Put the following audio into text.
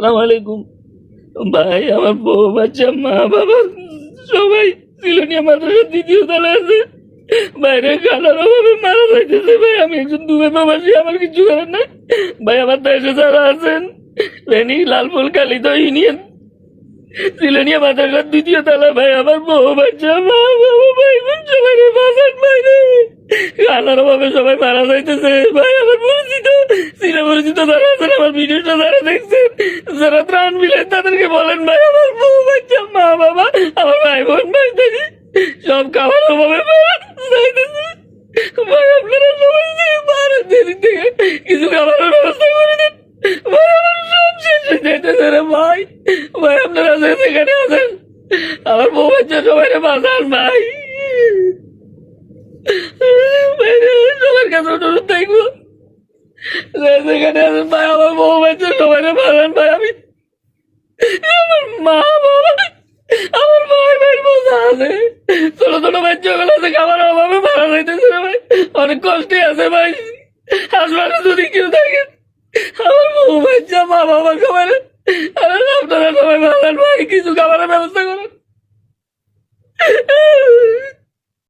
সালাম আলাইকুম ভাই, আমার বউ বাচ্চা, মা বাবা, সবাই সিলোনিয়া মাদ্রাসার দ্বিতীয় তলা আছে। বাইরে খানার অভাবে মারা যাইতেছে, ভাই। আমি একজন দুবে প্রবাসী আমার কিছু করার নাই। ভাই, আমার দেশে যারা আছেন রেনি লালপুল কালিত ইউনিয়ন সিলোনিয়া মাদ্রাসার দ্বিতীয় তলা ভাই, আমার বউ বাচ্চা, মা বাবা, ভাই সবাই রে বাসান বাইরে খানার অভাবে সবাই মারা যাইতেছে, ভাই, আমার পরিচিত যারা আছেন, আমার ভিডিওটা দেখছেন, যারা ত্রাণ মিলেন, তাদেরকে বলেন, ভাই, আমার বউ বাচ্চা, মা বাবা, আমার ভাই বোন, ভাই দাদি সব খাবার অভাবে ভাই, আপনারা সবাই থেকে, কিছু খাবারের ব্যবস্থা করে সব শেষ হয়ে যাইতেছে রে সেখানে আছেন, আমার বউ বাচ্চা সবাই বাঁচান সবার কাছে অনুরোধ যে সেখানে আছেন ভাই, আমার বউ বাচ্চা সবাই রে বাঁচান ভাই, আমি আমার মা বাবা আমার ভাই ভাই বোঝা আছে। ছোট ছোট বাচ্চা গুলো আছে, খাবার অভাবে মারা যাইতেছে ভাই। অনেক কষ্টে আছে ভাই। হাসপাতালে যদি কেউ থাকে, আমার বউ বাচ্চা, মা বাবা সবাই আপনারা সবাই ভালো ভাই, কিছু খাবারের ব্যবস্থা করুন।